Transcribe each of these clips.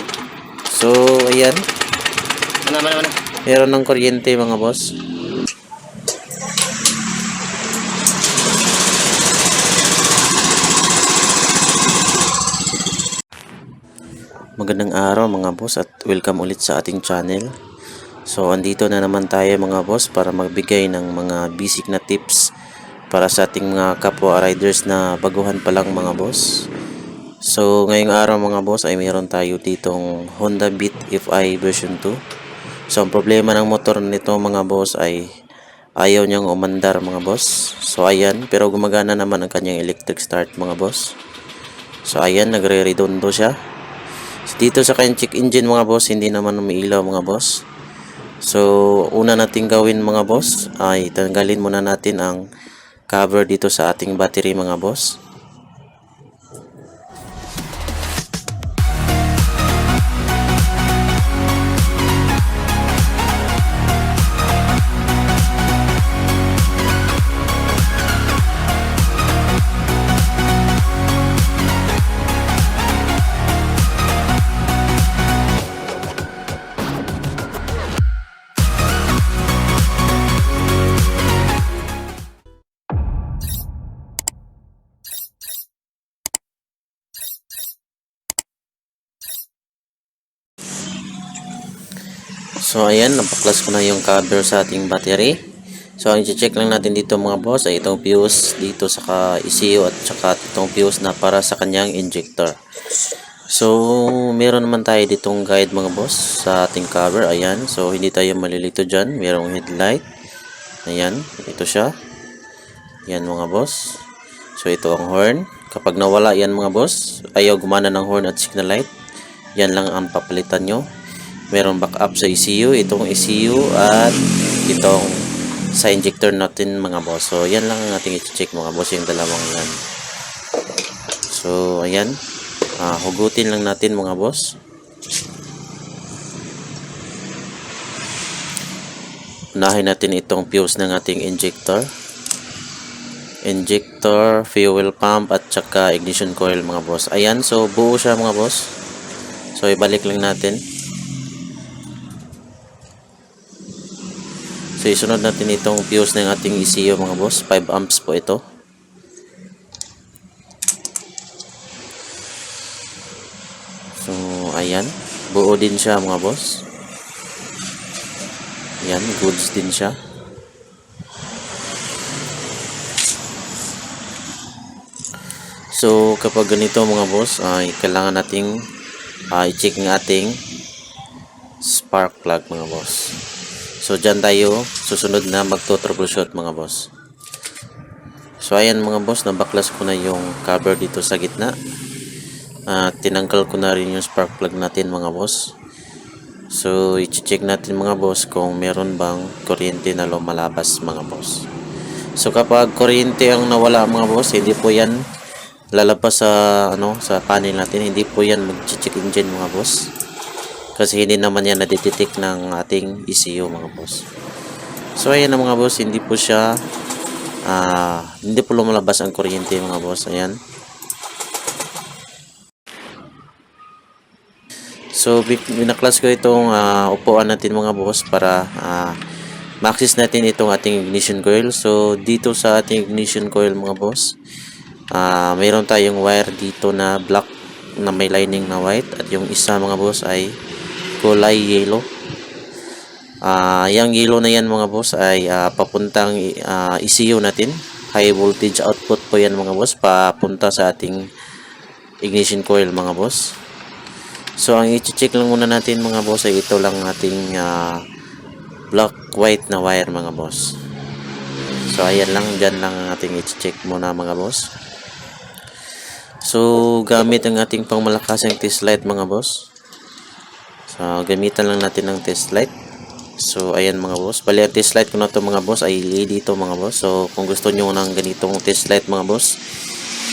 sige. So, ayan. Ano, ano, ano? Meron ng kuryente mga boss. Magandang araw mga boss at welcome ulit sa ating channel. So andito na naman tayo mga boss para magbigay ng mga basic na tips para sa ating mga kapwa riders na baguhan pa lang mga boss. So ngayong araw mga boss ay mayroon tayo ditong Honda Beat FI version 2. So ang problema ng motor nito mga boss ay ayaw niyang umandar mga boss. So ayan pero gumagana naman ang kanyang electric start mga boss. So ayan nagre-redondo siya. So, dito sa kanyang check engine mga boss, hindi naman umiilaw mga boss. So, una nating gawin mga boss ay tanggalin muna natin ang cover dito sa ating battery mga boss. So, ayan, napaklas ko na yung cover sa ating battery. So, ang i-check lang natin dito mga boss ay itong fuse dito sa ECU at saka itong fuse na para sa kanyang injector. So, meron naman tayo ditong guide mga boss sa ating cover. Ayan, so hindi tayo malilito dyan. Merong headlight. Ayan, ito siya. Yan mga boss. So, ito ang horn. Kapag nawala yan mga boss, ayaw gumana ng horn at signal light. Yan lang ang papalitan nyo meron backup sa ECU, itong ECU at itong sa injector natin mga boss. So, yan lang ang ating i-check mga boss, yung dalawang yan. So, ayan. Ah, hugutin lang natin mga boss. Unahin natin itong fuse ng ating injector. Injector, fuel pump, at saka ignition coil mga boss. Ayan, so buo siya mga boss. So, ibalik lang natin. So, isunod natin itong fuse ng ating ECU mga boss. 5 amps po ito. So, ayan. Buo din siya mga boss. Ayan, goods din siya. So, kapag ganito mga boss, ay kailangan nating uh, i-check ng ating spark plug mga boss. So, dyan tayo susunod na magto-troubleshoot mga boss. So, ayan mga boss, nabaklas ko na yung cover dito sa gitna. At tinanggal ko na rin yung spark plug natin mga boss. So, i-check natin mga boss kung meron bang kuryente na lumalabas mga boss. So, kapag kuryente ang nawala mga boss, hindi po yan lalabas sa ano sa panel natin. Hindi po yan mag-check engine mga boss kasi hindi naman yan nadidetect ng ating ECU mga boss. So ayan na mga boss hindi po siya uh, hindi po lumalabas ang kuryente mga boss ayan. So binaklas ko itong uh, upuan natin mga boss para uh, ma-access natin itong ating ignition coil. So dito sa ating ignition coil mga boss uh, mayroon tayong wire dito na black na may lining na white. At yung isa mga boss ay kulay yellow. Ah, uh, yung yellow na yan mga boss ay uh, papuntang uh, ECU natin. High voltage output po yan mga boss papunta sa ating ignition coil mga boss. So ang i-check lang muna natin mga boss ay ito lang ating uh, black white na wire mga boss. So ayan lang dyan lang ang ating i-check muna mga boss. So gamit ang ating pangmalakasang test light mga boss. So, gamitan lang natin ng test light. So, ayan mga boss. Bali, ang test light ko na to mga boss ay LED to mga boss. So, kung gusto nyo ng ganitong test light mga boss,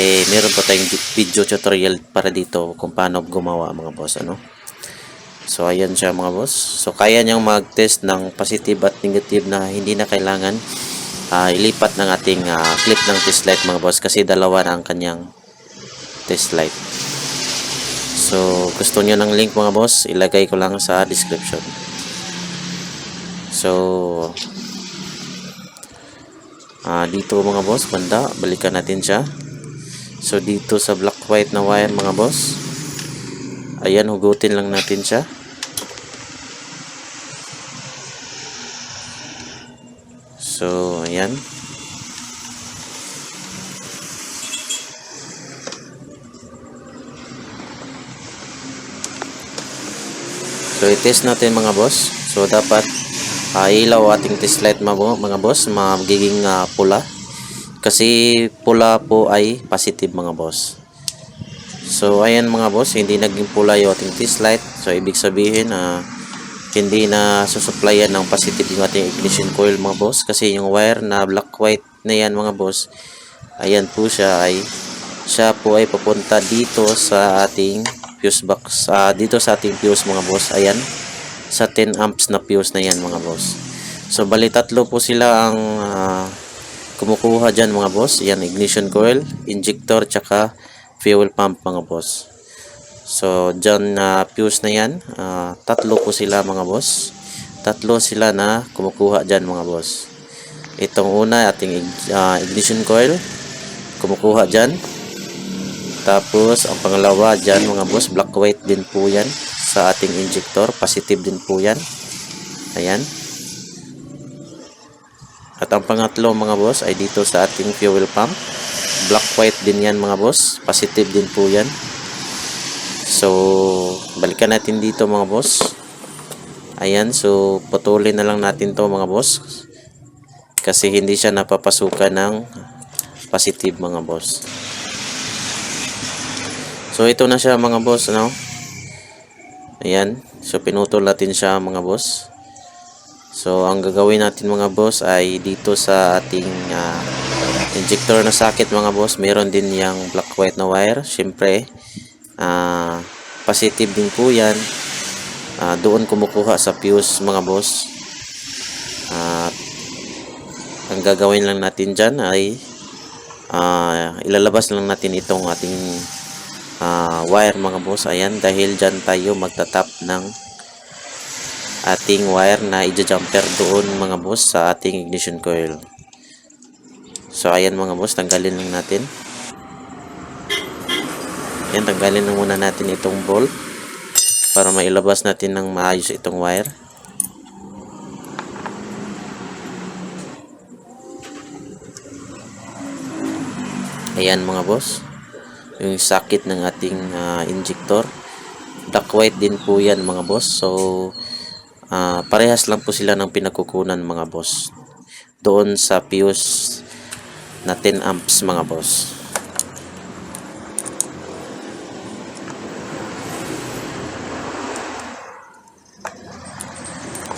eh, meron pa tayong video tutorial para dito kung paano gumawa mga boss. Ano? So, ayan siya mga boss. So, kaya niyang mag-test ng positive at negative na hindi na kailangan uh, ilipat ng ating uh, clip ng test light mga boss kasi dalawa na ang kanyang test light. So, gusto nyo ng link mga boss, ilagay ko lang sa description. So, ah dito mga boss, banda, balikan natin siya. So, dito sa black white na wire mga boss, ayan, hugutin lang natin siya. So, ayan. So, i-test natin mga boss. So, dapat ah, ilaw ating test light mga, boss, magiging ah, pula. Kasi pula po ay positive mga boss. So, ayan mga boss, hindi naging pula yung ating test light. So, ibig sabihin, ah, hindi na susupplyan ng positive yung ating ignition coil mga boss. Kasi yung wire na black white na yan mga boss, ayan po siya ay siya po ay papunta dito sa ating fuse box. Ah, dito sa ating fuse mga boss ayan. Sa 10 amps na fuse na yan mga boss. So bali tatlo po sila ang ah, kumukuha dyan mga boss. Yan ignition coil injector tsaka fuel pump mga boss. So dyan na fuse na yan. Ah, tatlo po sila mga boss. Tatlo sila na kumukuha dyan mga boss. Itong una ating ah, ignition coil kumukuha dyan tapos, ang pangalawa dyan mga boss, black white din po yan sa ating injector. Positive din po yan. Ayan. At ang pangatlo mga boss ay dito sa ating fuel pump. Black white din yan mga boss. Positive din po yan. So, balikan natin dito mga boss. Ayan, so putulin na lang natin to mga boss. Kasi hindi siya napapasukan ng positive mga boss. So ito na siya mga boss, ano? Ayan. So pinutol natin siya mga boss. So ang gagawin natin mga boss ay dito sa ating ah, injector na socket mga boss, meron din yung black white na wire. Siyempre, ah, positive din po yan. Ah, doon kumukuha sa fuse mga boss. At ang gagawin lang natin dyan ay ah, ilalabas lang natin itong ating ah, wire mga boss. Ayan dahil dyan tayo magtatap ng ating wire na i-jumper doon mga boss sa ating ignition coil. So ayan mga boss tanggalin lang natin. Ayan tanggalin lang muna natin itong bolt para mailabas natin ng maayos itong wire. Ayan mga boss yung sakit ng ating ah, injector. Black white din po yan mga boss. So ah, parehas lang po sila ng pinagkukunan mga boss. Doon sa fuse na 10 amps mga boss.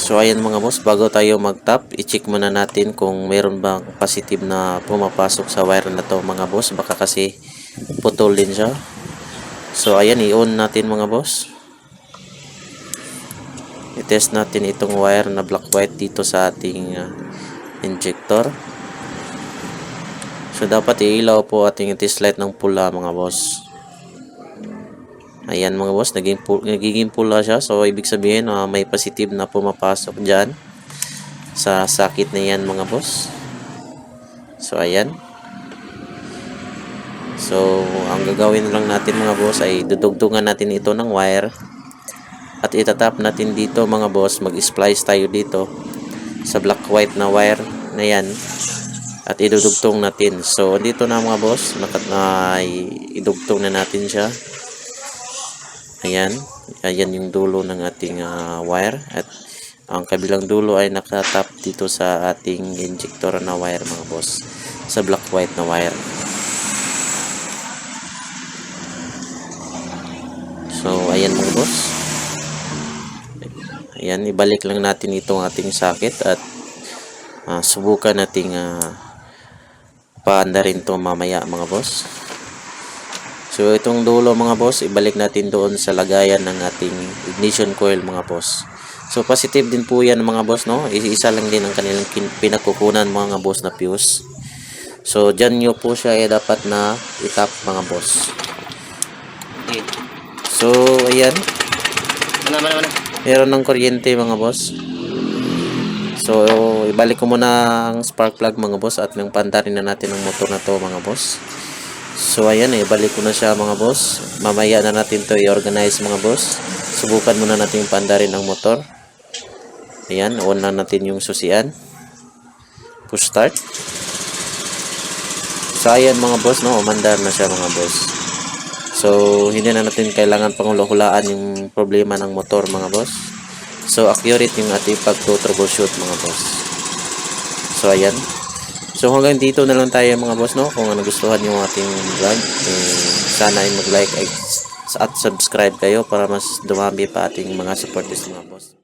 So ayan mga boss, bago tayo mag-tap, i-check muna natin kung meron bang positive na pumapasok sa wire na to mga boss. Baka kasi putol din siya. So ayan, i-on natin mga boss. I-test natin itong wire na black white dito sa ating ah, injector. So dapat iilaw po ating test light ng pula mga boss. Ayan mga boss, naging pu- nagiging pula siya. So, ibig sabihin, ah, may positive na pumapasok dyan sa sakit na yan mga boss. So, ayan. So, ang gagawin lang natin mga boss ay dudugtungan natin ito ng wire. At itatap natin dito mga boss, mag-splice tayo dito sa black white na wire na yan. At idudugtong natin. So, dito na mga boss, nakat na idugtong na natin siya. Ayan. Ayan yung dulo ng ating ah, wire. At ang kabilang dulo ay nakatap dito sa ating injector na wire mga boss. Sa black white na wire. So, boss. Ayan, ibalik lang natin itong ating socket at ah, subukan nating uh, paanda rin to mamaya mga boss. So itong dulo mga boss, ibalik natin doon sa lagayan ng ating ignition coil mga boss. So positive din po yan mga boss no. Isa lang din ang kanilang pinagkukunan mga boss na fuse. So dyan nyo po siya eh, dapat na itap mga boss. So, ayan. Mana, mana, mana. Meron ng kuryente mga boss. So, ibalik ko muna ang spark plug mga boss at nang pandarin na natin ang motor na to mga boss. So, ayan eh, ibalik ko na siya mga boss. Mamaya na natin to i-organize mga boss. Subukan muna natin yung pandarin ang motor. Ayan, on na natin yung susian. Push start. So, ayan mga boss, no, umandar na siya mga boss. So, hindi na natin kailangan pangulahulaan yung problema ng motor mga boss. So, accurate yung ating pag-troubleshoot mga boss. So, ayan. So, hanggang dito na lang tayo mga boss, no? Kung nagustuhan yung ating vlog, eh, sana ay mag-like at subscribe kayo para mas dumami pa ating mga supporters mga boss.